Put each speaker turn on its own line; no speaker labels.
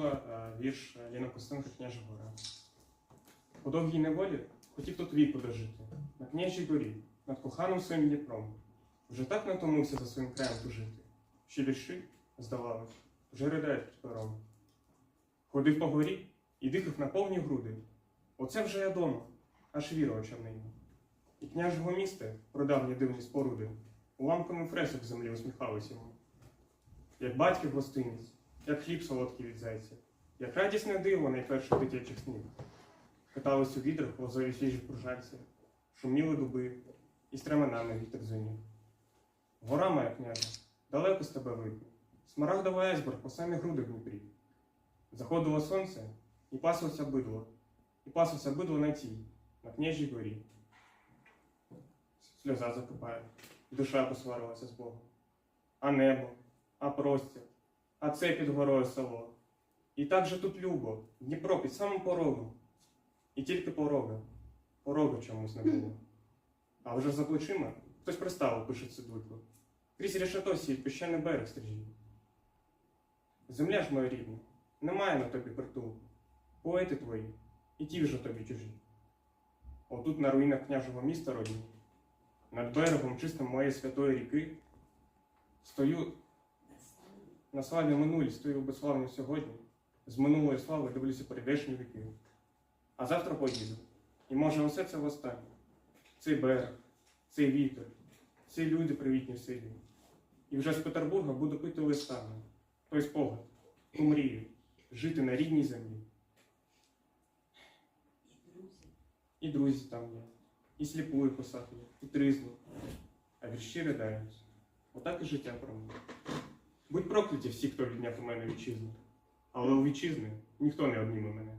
е, вірш Ліна Костенка Княжа Гора. По довгій неволі хотів тут віку дожити, на княжій горі, над коханим своїм Дніпром. Вже так натомився за своїм краєм тужити, що вірші, здавалось, вже ридають під пером. Ходив по горі і дихав на повні груди. Оце вже я дома, аж віра не. І княжого міста продавні дивні споруди, уламками фресок землі усміхались йому. Як батьків гостинець, як хліб солодкий від зайця, як радісне диво найперших дитячих снів. Катались у відрах лозові свіжі кружальці, шуміли дуби, і стременами вітер звенів. Гора моя княжа, далеко з тебе видно, смарагдовий айсберг по самі груди в Дніпрі. Заходило сонце, і пасося бидло, і пасося бидло на тій, на княжій горі. Сльоза закипає, душа посварилася з Богом. А небо, а простір, а це під горою село. І так же тут любо, Дніпро під самим порогом. І тільки порога, порога чомусь не було. А вже за плечима хтось приставив, пише цидульку. Крізь решето сіть піщаний берег стрижів. Земля ж моя рідна, немає на тобі притулку. Поети твої, і ті вже тобі чужі. Отут на руїнах княжого міста родні, над берегом чистим моєї святої ріки, стою на славі минулі, стою у безславні сьогодні, з минулої слави дивлюся передешні віки. А завтра поїду. І може усе це востаннє. Цей берег, цей вітер, ці люди привітні в селі. І вже з Петербурга буду пити листами. Той спогад, ту мрію, жити на рідній землі. І друзі там є, і сліпую писати, і тризну, а вірші ридають. Отак і життя про мене. Будь прокляті всі, хто відняв у мене вітчизну, але у вітчизни ніхто не обніме мене.